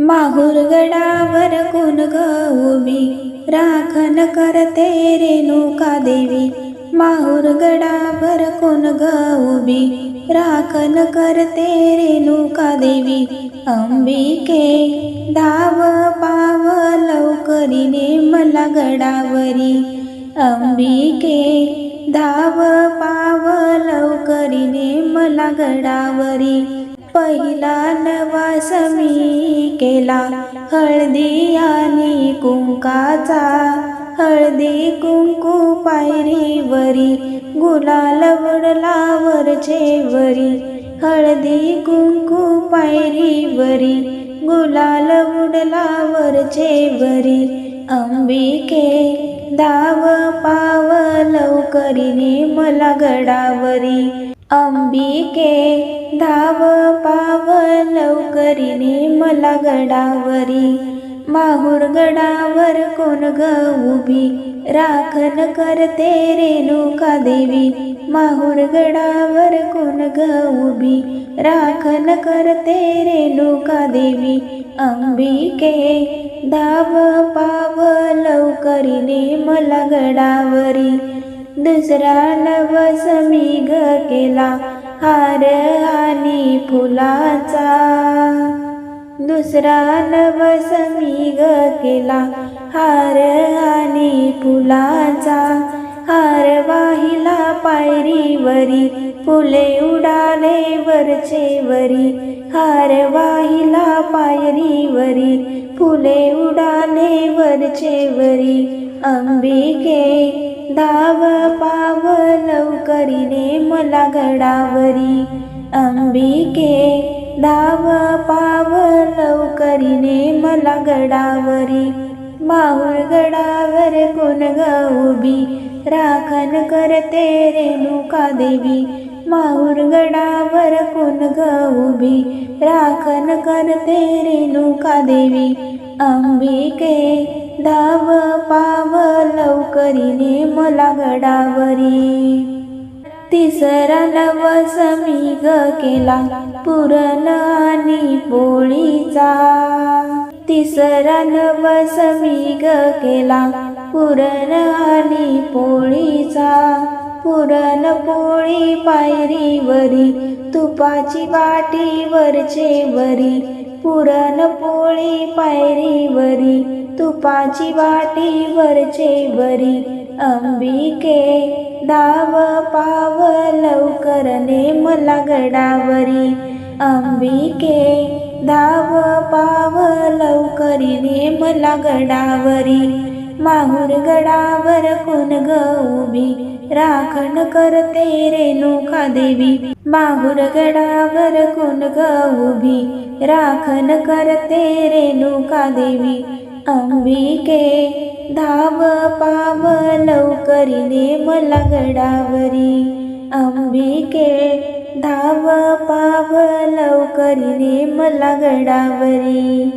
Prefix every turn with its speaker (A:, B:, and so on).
A: माहुर गडावर कोण ग उभी? राखण करते रेणुका देवी. माहुर गडावर कोण ग उभी? राखण करते रेणुका देवी. अंबिके धाव पाव लवकरीने मला गडावरी. अंबिके धाव पाव लवकरीने मला गडावरी. पहिला नवास मी केला हळदी आणि कुंकाचा. हळदी कुंकू पायरीवरी गुलाल वडलावरचे वरी. हळदी कुंकू पायरीवरी गुलाल वडलावरचे वरी. अंबिके दाव पाव लवकरीने मला गडावरी. अंबिके धाव पाव लवकरीने मला गडावरी. माहूर गडावर कोण ग उभी? राखण करते रेणुका देवी. माहूर गडावर कोण ग उभी? राखण करते रेणुका देवी. अंबिके धाव पाव लवकरीने मला गडावरी. दुसरा नव मी ग केला हार आणि फुलाचा. दुसरा नव मी ग केला हार आणि फुलाचा. हार वाहिला पायरीवरी फुले उडाले वरचे वरी हार वाहिला पायरीवरी फुले उडाले वरचे वरी. अंबिके धाव पाव लवकरीने मला गडावरी. अंबिके धाव पाव लवकरीने मला गडावरी. माहुळ गडावर कोण ग उभी? राखण करते रेणुका देवी. माहुर गडावर कोण ग उभी? राखण करते रेणुका देवी. अंबिके धाव पाव लवकरीने मला गडावरी. तिसरा नवस मी ग केला पुरण आणि पोळीचा. तिसरा नवस मी ग केला पुरण आणि पोळीचा. पुरण पोळी पायरीवरी तुपाची बाटी वरचे वरी. पुरण पोळी पायरीवरी तुपाची बाटी वरचे वरी. अंबिके दाव पाव लवकरने मला गडावरी. अंबिके धाव पाव लवकरीने मला गडावरी. माहुर गडावर कोण ग उभी? राखण करते रेणुका देवी. माहुर गडावर कोण ग उभी? राखण करते रेणुका देवी. अंबिके धाव पाव लवकरीने मला गडावरी. अंबिके धाव पाव लवकरीने मला गडावरी.